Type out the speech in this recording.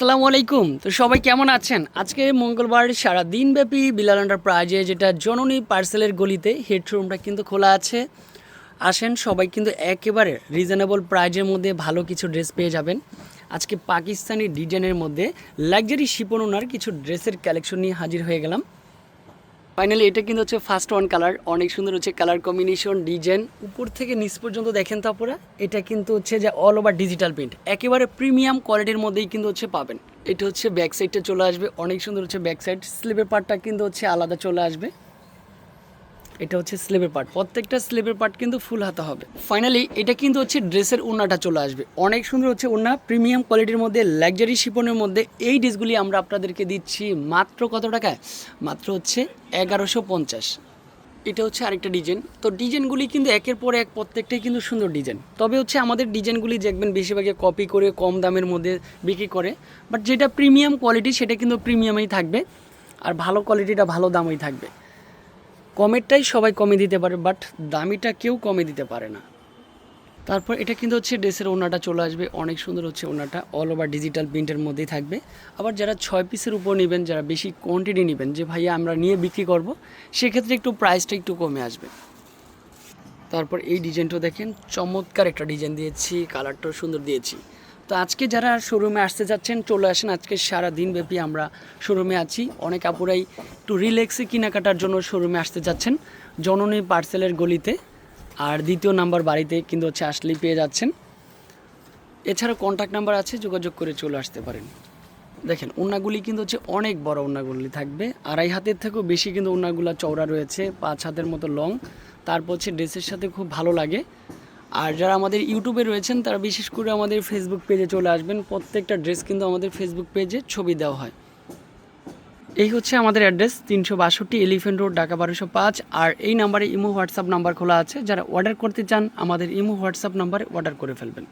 আসসালামু আলাইকুম। তো সবাই কেমন আছেন? আজকে মঙ্গলবার সারা দিনব্যাপী বিলাল প্রাইজে যেটা জননী পার্সেলের গলিতে হেডরুমটা কিন্তু খোলা আছে। আসেন, সবাই কিন্তু একেবারে রিজনেবল প্রাইজের মধ্যে ভালো কিছু ড্রেস পেয়ে যাবেন। আজকে পাকিস্তানি ডিজাইনের মধ্যে লাক্সারি শিপন ওনার কিছু ড্রেসের কালেকশন নিয়ে হাজির হয়ে গেলাম। ফাইনালি এটা কিন্তু হচ্ছে ফার্স্ট ওয়ান কালার অনেক সুন্দর হচ্ছে কালার কম্বিনেশন ডিজাইন উপর থেকে নিচ পর্যন্ত দেখেন তো আপনারা এটা কিন্তু হচ্ছে যে অল ওভার ডিজিটাল প্রিন্ট একেবারে প্রিমিয়াম কোয়ালিটির মধ্যেই কিন্তু হচ্ছে পাবেন। এটা হচ্ছে ব্যাক সাইডটা চলে আসবে, অনেক সুন্দর হচ্ছে ব্যাক সাইড স্লিপের পার্টটা কিন্তু হচ্ছে আলাদা চলে আসবে। এটা হচ্ছে স্লিপের পার্ট। প্রত্যেকটা স্লিপের পার্ট কিন্তু ফুল হাতা হবে। ফাইনালি এটা কিন্তু হচ্ছে ড্রেসের ওড়নাটা চলে আসবে। অনেক সুন্দর হচ্ছে ওড়না প্রিমিয়াম কোয়ালিটির মধ্যে লাক্সারি শিপনের মধ্যে। এই ড্রেসগুলি আমরা আপনাদেরকে দিচ্ছি মাত্র কত টাকায়? মাত্র হচ্ছে এগারোশো পঞ্চাশ। এটা হচ্ছে আরেকটা ডিজাইন। তো ডিজাইনগুলি কিন্তু একের পর এক প্রত্যেকটাই কিন্তু সুন্দর ডিজাইন। তবে হচ্ছে আমাদের ডিজাইনগুলি দেখবেন বেশিরভাগে কপি করে, কম দামের মধ্যে বিক্রি করে বাট যেটা প্রিমিয়াম কোয়ালিটি সেটা কিন্তু প্রিমিয়ামই থাকবে। আর ভালো কোয়ালিটিটা ভালো দামই থাকবে। কমেরটাই সবাই কমে দিতে পারে বাট দামিটা কেউ কমে দিতে পারে না। তারপর এটা কিন্তু হচ্ছে ড্রেসের ওনাটা চলে আসবে, অনেক সুন্দর হচ্ছে ওনাটা অল ওভার ডিজিটাল প্রিন্টের মধ্যেই থাকবে। আবার যারা ছয় পিসের উপর নেবেন, যারা বেশি কোয়ান্টিটি নেবেন, যে ভাইয়া আমরা নিয়ে বিক্রি করব, সেক্ষেত্রে একটু প্রাইসটা একটু কমে আসবে। তারপর এই ডিজাইনটাও দেখেন, চমৎকার একটা ডিজাইন দিয়েছি কালারটাও সুন্দর দিয়েছি। তো আজকে যারা শোরুমে আসতে যাচ্ছেন, চলে আসেন। আজকে সারা দিন ব্যাপী আমরা শোরুমে আছি। অনেক আপুরাই একটু রিল্যাক্সে কেনাকাটার জন্য শোরুমে আসতে যাচ্ছেন। জননী পার্সেলের গলিতে। আর দ্বিতীয় নাম্বার বাড়িতে কিন্তু হচ্ছে আসলেই পেয়ে যাচ্ছেন। এছাড়া কন্ট্যাক্ট নাম্বার আছে, যোগাযোগ করে চলে আসতে পারেন। দেখেন ওনাগুলি কিন্তু হচ্ছে অনেক বড় ওনাগুলি থাকবে। আড়াই হাতের থেকেও বেশি কিন্তু ওনাগুলা চওড়া রয়েছে, পাঁচ হাতের মতো লং তারপর হচ্ছে ড্রেসের সাথে খুব ভালো লাগে। আর যারা আমাদের ইউটিউবে রয়েছেন, তারা বিশেষ করে আমাদের ফেসবুক পেজে চলে আসবেন। প্রত্যেকটা ড্রেস কিন্তু আমাদের ফেসবুক পেজে ছবি দেওয়া হয়। এই হচ্ছে আমাদের অ্যাড্রেস তিনশো বাষট্টি এলিফেন্ট রোড ঢাকা বারোশো পাঁচ। আর এই নাম্বারে ইমো হোয়াটসঅ্যাপ নাম্বার খোলা আছে। যারা অর্ডার করতে চান, আমাদের ইমো হোয়াটসঅ্যাপ নাম্বারে অর্ডার করে ফেলবেন।